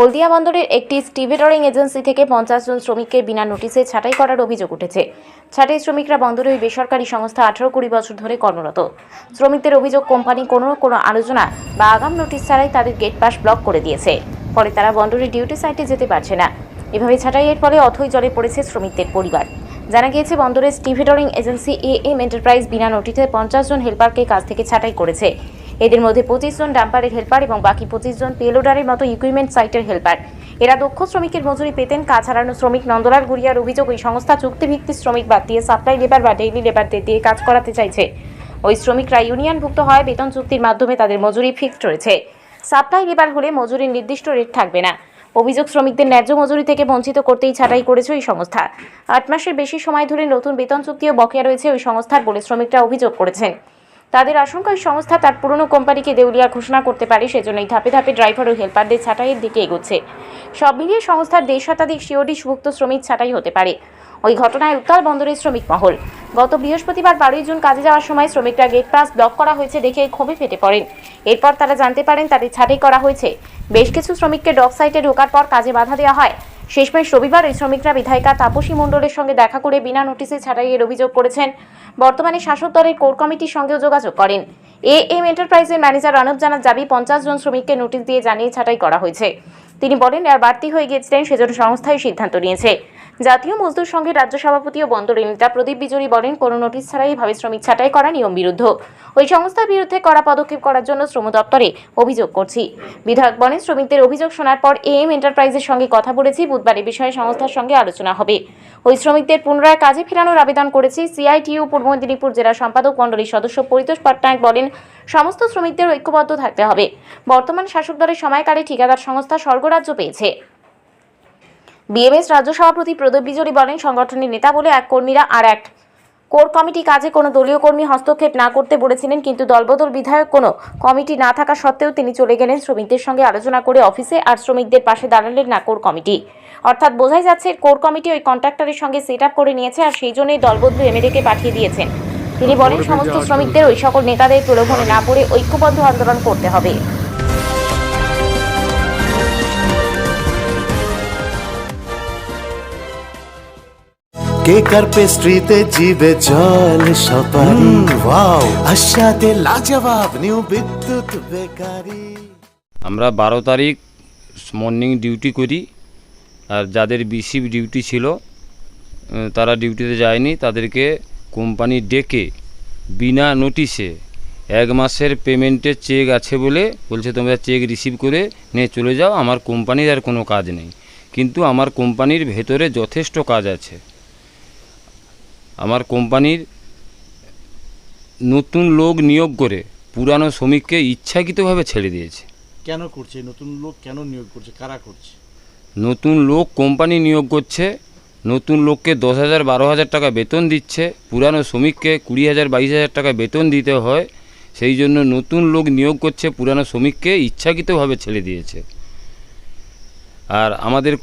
হলদিয়া বন্দরের একটি স্টিভেটরিং এজেন্সি থেকে পঞ্চাশ জন শ্রমিককে বিনা নোটিশে ছাঁটাই করার অভিযোগ উঠেছে। ছাঁটাই শ্রমিকরা বন্দরের ওই বেসরকারি সংস্থা আঠারো কুড়ি বছর ধরে কর্মরত। শ্রমিকদের অভিযোগ, কোম্পানি কোনো কোনো আলোচনা বা আগাম নোটিশ ছাড়াই তাদের গেট পাস ব্লক করে দিয়েছে। ফলে তারা বন্দরের ডিউটি সাইটে যেতে পারছে না। এভাবে ছাঁটাইয়ের ফলে অথই জলে পড়েছে শ্রমিকদের পরিবার। জানা গিয়েছে, বন্দরের stevedoring agency A M enterprise বিনা নোটিশে পঞ্চাশ জন হেল্পারকে কাজ থেকে ছাঁটাই করেছে। এদের মধ্যে পঁচিশ জন ডাম্পারের হেল্পার এবং বাকি পঁচিশ জন পেলোডারের মতো ইকুইপমেন্ট সাইটের হেল্পার এরা দক্ষ শ্রমিকের মজুরি পেতেন, কাজ হারানো শ্রমিক নন্দলাল গুড়িয়ার অভিযোগ, ওই সংস্থা চুক্তিভিত্তিক শ্রমিক বাদ দিয়ে সাপ্লাই লেবার বা ডেইলি লেবারদের দিয়ে কাজ করাতে চাইছে। ওই শ্রমিকরা ইউনিয়নভুক্ত হয়, বেতন চুক্তির মাধ্যমে তাদের মজুরি ফিক্সড রয়েছে। সাপ্লাই লেবার হলে মজুরির নির্দিষ্ট রেট থাকবে না। অভিযোগ শ্রমিকদের ন্যায্য মজুরি থেকে বঞ্চিত করতেই ছাঁটাই করেছে ওই সংস্থা। আট মাসের বেশি সময় ধরে নতুন বেতন চুক্তিও বকেয়া রয়েছে, ওই সংস্থার বলে শ্রমিকরা অভিযোগ করেছেন। তাদের আশঙ্কা ওই সংস্থা তার পুরনো কোম্পানিকে দেউলিয়া ঘোষণা করতে পারে, সেজন্যই ধাপে ধাপে ড্রাইভার ও হেল্পারদের ছাঁটাইয়ের দিকে এগোচ্ছে। সব মিলিয়ে সংস্থার দেড় শতাধিক শিওডিশভুক্ত শ্রমিক ছাঁটাই হতে পারে। ওই ঘটনায় উত্তাল বন্দরের শ্রমিক মহল। গত বৃহস্পতিবার বারোই জুন কাজে যাওয়ার সময় শ্রমিকরা গেট পাস ব্লক করা হয়েছে দেখে ক্ষোভে ফেটে পড়েন। এরপর তারা জানতে পারেন তাদের ছাঁটাই করা হয়েছে। বেশ কিছু শ্রমিককে ডক সাইটে ঢোকার পর কাজে বাধা দেওয়া হয়। শেষমেশ রবিবার ওই শ্রমিকরা বিধায়িকা তাপসী মণ্ডলের সঙ্গে দেখা করে বিনা নোটিসে ছাঁটাইয়ের অভিযোগ করেছেন। বর্তমানে শাসক দলের কোর কমিটির সঙ্গেও যোগাযোগ করেন। এ এম এন্টারপ্রাইজের ম্যানেজার অনুপ জানার দাবি পঞ্চাশ জন শ্রমিককে নোটিশ দিয়ে জানিয়ে ছাঁটাই করা হয়েছে। তিনি বলেন আর বাড়তি হয়ে গিয়েছিলেন, সেজন্য সংস্থায় সিদ্ধান্ত নিয়েছে। জাতীয় মজদুর সংঘের রাজ্য সভাপতি ও বন্দরের নেতা প্রদীপ বিজয়ী বলেন, কোনো নোটিশ ছাড়াই এভাবে শ্রমিক ছাঁটাই করা নিয়ম বিরুদ্ধ। ওই সংস্থার বিরুদ্ধে কড়া পদক্ষেপ করার জন্য শ্রম দপ্তরে অভিযোগ করছি। বিধায়ক বলেন, শ্রমিকদের অভিযোগ শোনার পর এ এম এন্টারপ্রাইজের সঙ্গে কথা বলেছি বুধবার এ বিষয়ে সংস্থার সঙ্গে আলোচনা হবে। ওই শ্রমিকদের পুনরায় কাজে ফেরানোর আবেদন করেছি। সিআইটিইউ পূর্ব মেদিনীপুর জেলা সম্পাদক মণ্ডলীর সদস্য পরিতোষ পটনায়ক বলেন, সমস্ত শ্রমিকদের ঐক্যবদ্ধ থাকতে হবে। বর্তমান শাসক দলের সময়কালে ঠিকাদার সংস্থা স্বর্গরাজ্য পেয়েছে। বিএমএস রাজ্য সভাপতি প্রদীপ বিজয়ী বলেন সংগঠনের নেতা বলে এক কর্মীরা আর এক। কোর কমিটি কাজে কোনো দলীয় কর্মী হস্তক্ষেপ না করতে বলেছিলেন কিন্তু দলবদল বিধায়ক কোনো কমিটি না থাকা সত্ত্বেও তিনি চলে গেলেন শ্রমিকদের সঙ্গে আলোচনা করে অফিসে আর শ্রমিকদের পাশে দাঁড়ালেন না কোর কমিটি। অর্থাৎ বোঝাই যাচ্ছে কোর কমিটি ওই কন্ট্রাক্টরের সঙ্গে সেট আপ করে নিয়েছে আর সেই জন্যই দলবদল এমএলএকে পাঠিয়ে দিয়েছেন। তিনি বলেন সমস্ত শ্রমিকদের ওই সকল নেতাদের প্রলোভনে না পড়ে ঐক্যবদ্ধ আন্দোলন করতে হবে। কেক আর পেস্ট্রিতে জিবে জল সপারি? ওয়াও আশাতে লাজবাব নিউ বিদ্যুৎ বেকারি। আমরা বারো তারিখ মর্নিং ডিউটি করি। আর যাদের বিসি ডিউটি ছিল তারা ডিউটিতে যায়নি। তাদেরকে কোম্পানি ডেকে বিনা নোটিশে এক মাসের পেমেন্টের চেক আছে বলে বলছে তোমরা চেক রিসিভ করে নিয়ে চলে যাও। আমার কোম্পানির আর কোনো কাজ নেই। কিন্তু আমার কোম্পানির ভেতরে যথেষ্ট কাজ আছে। আমার কোম্পানির নতুন লোক নিয়োগ করে পুরানো শ্রমিককে ইচ্ছাকৃতভাবে ছেড়ে দিয়েছে। কেন করছে? নতুন লোক কেন নিয়োগ করছে? কারা করছে? নতুন লোক কোম্পানি নিয়োগ করছে নতুন লোককে দশ হাজার বারো হাজার টাকা বেতন দিচ্ছে পুরানো শ্রমিককে কুড়ি হাজার বাইশ হাজার টাকা বেতন দিতে হয় সেই জন্য নতুন লোক নিয়োগ করছে পুরানো শ্রমিককে ইচ্ছাকৃতভাবে ছেড়ে দিয়েছে। আর আমাদের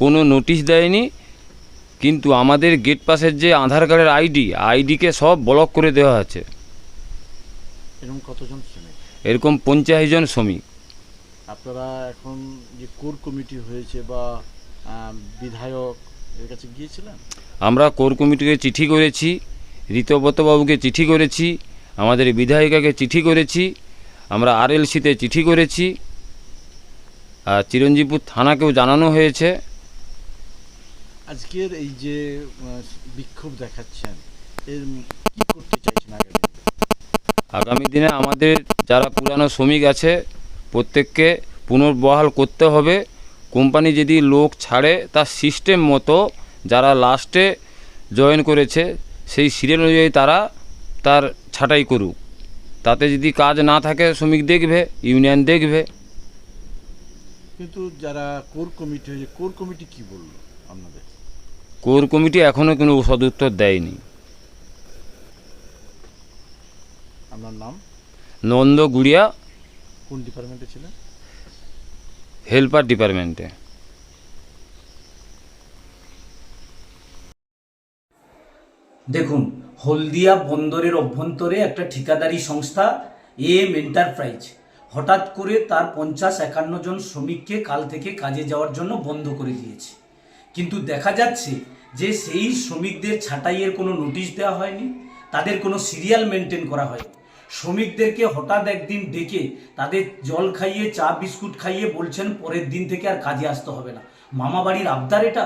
কোনো নোটিশ দেয়নি কিন্তু আমাদের গেট পাসের যে আধার কার্ডের আইডি আইডিকে সব ব্লক করে দেওয়া আছে। এরকম কতজন শ্রমিক? এরকম পঞ্চাশ জন শ্রমিক। আপনারা এখন যে কোর কমিটি হয়েছে বা বিধায়ক এর কাছে গিয়েছিলেন? আমরা কোর কমিটিকে চিঠি করেছি ঋতব্রতবাবুকে চিঠি করেছি আমাদের বিধায়িকাকে চিঠি করেছি আমরা আরএলসিতে চিঠি করেছি আর চিরঞ্জীবপুর থানাকেও জানানো হয়েছে। আজকের এই যে বিক্ষোভ দেখাচ্ছেন এর কি করতে চাইছেন আগামী দিনে? আগামী দিনে আমাদের যারা পুরানো শ্রমিক আছে প্রত্যেককে পুনর্বহাল করতে হবে। কোম্পানি যদি লোক ছাড়ে তার সিস্টেম মতো যারা লাস্টে জয়েন করেছে সেই সিরিয়াল অনুযায়ী তারা তার ছাঁটাই করুক। তাতে যদি কাজ না থাকে শ্রমিক দেখবে ইউনিয়ন দেখবে। কিন্তু যারা কোর কমিটি হয়েছে কোর কমিটি কি বলল? আপনাদের? কোর কমিটি এখনও কোনো সদুত্তর দেয়নি। আপনার নাম? নন্দ গুড়িয়া। কোন ডিপার্টমেন্টে ছিলেন? হেল্পার ডিপার্টমেন্টে। দেখুন হলদিয়া বন্দরের অভ্যন্তরে একটা ঠিকাদারি সংস্থা এম এন্টারপ্রাইজ হঠাৎ করে তার পঞ্চাশ একান্ন জন শ্রমিককে কাল থেকে কাজে যাওয়ার জন্য বন্ধ করে দিয়েছে। কিন্তু দেখা যাচ্ছে যে সেই শ্রমিকদের ছাঁটাইয়ের কোনো নোটিশ দেওয়া হয়নি, তাদের কোনো সিরিয়াল মেনটেন করা হয়নি। শ্রমিকদেরকে হঠাৎ একদিন ডেকে তাদের জল খাইয়ে, চা, বিস্কুট খাইয়ে বলছেন, পরের দিন থেকে আর কাজে আসতে হবে না। মামা বাড়ির আবদার এটা?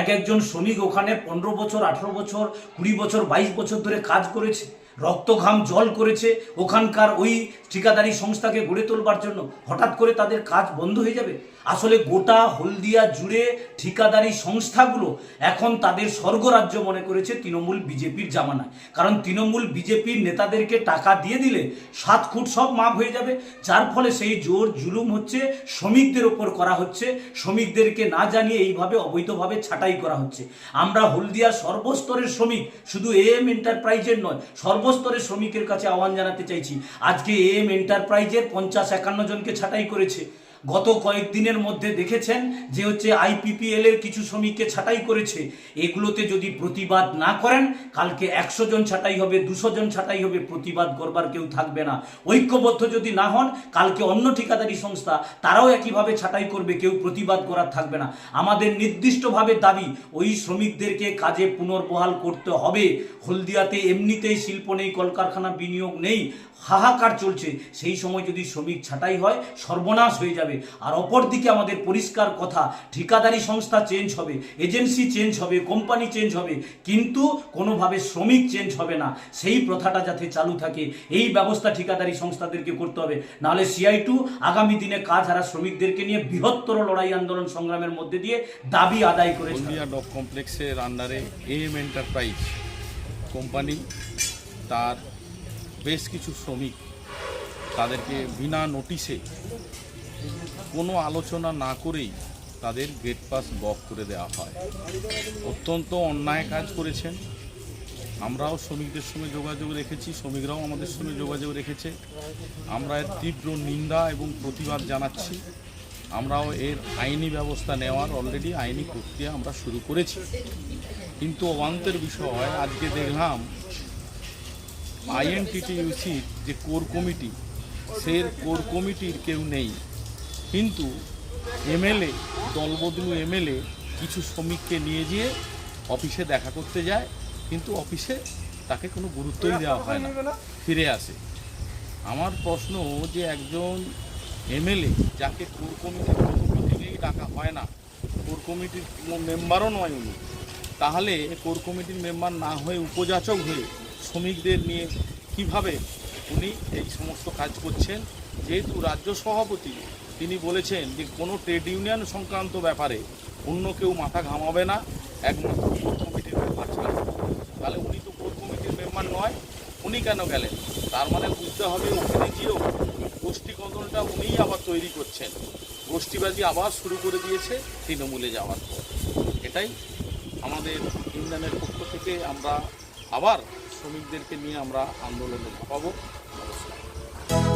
এক একজন শ্রমিক ওখানে পনেরো বছর, আঠেরো বছর, কুড়ি বছর, বাইশ বছর ধরে কাজ করেছে রক্ত ঘাম জল করেছে, ওখানকার ওই ঠিকাদারি সংস্থাকে গড়ে তোলবার জন্য হঠাৎ করে তাদের কাজ বন্ধ হয়ে যাবে? আসলে গোটা হলদিয়া জুড়ে ঠিকাদারি সংস্থাগুলো এখন তাদের স্বর্গরাজ্য মনে করেছে তৃণমূল বিজেপির জামানায়। কারণ তৃণমূল বিজেপির নেতাদেরকে টাকা দিয়ে দিলে সাত ফুট সব মাপ হয়ে যাবে। যার ফলে সেই জোর জুলুম হচ্ছে, শ্রমিকদের ওপর করা হচ্ছে। শ্রমিকদেরকে না জানিয়ে এইভাবে অবৈধভাবে ছাঁটাই করা হচ্ছে। আমরা হলদিয়া সর্বস্তরের শ্রমিক, শুধু এএম এন্টারপ্রাইজের নয়, সর্বস্তরের শ্রমিকের কাছে আহ্বান জানাতে চাইছি। আজকে এএম এন্টারপ্রাইজের পঞ্চাশ একান্ন জনকে ছাঁটাই করেছে। গত কয়েকদিনের মধ্যে দেখেছেন যে হচ্ছে আইপিপিএল এর কিছু শ্রমিককে ছাঁটাই করেছে। এগুলোতে যদি প্রতিবাদ না করেন, কালকে একশো জন ছাঁটাই হবে, দুশো জন ছাঁটাই হবে, প্রতিবাদ করবার কেউ থাকবে না। ঐক্যবদ্ধ যদি না হন, কালকে অন্য ঠিকাদারি সংস্থা তারাও একইভাবে ছাঁটাই করবে, কেউ প্রতিবাদ করার থাকবে না। আমাদের নির্দিষ্টভাবে দাবি, ওই শ্রমিকদেরকে কাজে পুনর্বহাল করতে হবে। হলদিয়াতে এমনিতেই শিল্প নেই, কলকারখানা বিনিয়োগ নেই, হাহাকার চলছে। সেই সময় যদি শ্রমিক ছাঁটাই হয়, সর্বনাশ হয়ে যাবে। আর অপরদিকে আমাদের পরিষ্কার কথা, ঠিকাদারি সংস্থা চেঞ্জ হবে এজেন্সি চেঞ্জ হবে কোম্পানি চেঞ্জ হবে, কিন্তু কোনোভাবে শ্রমিক চেঞ্জ হবে না সেই প্রথাটা যাতে চালু থাকে, এই ব্যবস্থা ঠিকাদারি সংস্থাদেরকে করতে হবে নাহলে সিআই টু আগামী দিনে কাজ হারা শ্রমিকদেরকে নিয়ে বৃহত্তর লড়াই আন্দোলন সংগ্রামের মধ্যে দিয়ে দাবি আদায় করে ছাড়বে। ডক কমপ্লেক্সের আন্ডারে এম এন্টারপ্রাইজ কোম্পানি তার বেশ কিছু শ্রমিক তাদেরকে বিনা নোটিশে কোনো আলোচনা না করেই তাদের গেট পাস বক করে দেওয়া হয়। অত্যন্ত অন্যায় কাজ করেছেন। আমরাও শ্রমিকদের সঙ্গে যোগাযোগ রেখেছি, শ্রমিকরাও আমাদের সঙ্গে যোগাযোগ রেখেছে। আমরা এর তীব্র নিন্দা এবং প্রতিবাদ জানাচ্ছি। আমরাও এর আইনি ব্যবস্থা নেওয়ার অলরেডি আইনি প্রক্রিয়া আমরা শুরু করেছি। কিন্তু অবান্তের বিষয় আজকে দেখলাম আইএনটিটিউসির যে কোর কমিটি, সে কোর কমিটির কেউ নেই। কিন্তু এমএলএ দলবদলু এমএলএ কিছু শ্রমিককে নিয়ে গিয়ে অফিসে দেখা করতে যায় কিন্তু অফিসে তাকে কোনো গুরুত্বই দেওয়া হয় না ফিরে আসে। আমার প্রশ্ন যে একজন এমএলএ যাকে কোর কমিটির মিটিংয়েই ডাকা হয় না কোর কমিটির কোনো মেম্বারও নয় উনি তাহলে কোর কমিটির মেম্বার না হয়ে উপযাচক হয়ে শ্রমিকদের নিয়ে কীভাবে উনি এই সমস্ত কাজ করছেন? যেহেতু রাজ্য সভাপতি তিনি বলেছেন যে, কোনো ট্রেড ইউনিয়ন সংক্রান্ত ব্যাপারে অন্য কেউ মাথা ঘামাবে না, একমাত্র কোর কমিটির মেম্বার ছাড়া। তাহলে উনি তো কোর কমিটির মেম্বার নয়, উনি কেন গেলেন? তার মানে বুঝতে হবে ওখানে গিয়েও গোষ্ঠী কন্দলটা উনিই আবার তৈরি করছেন। গোষ্ঠীবাজি আবার শুরু করে দিয়েছে তৃণমূলে যাওয়ার পর। এটাই আমাদের ইউনিয়নের পক্ষ থেকে আমরা আবার শ্রমিকদেরকে নিয়ে আমরা আন্দোলনে ঝাঁপাবো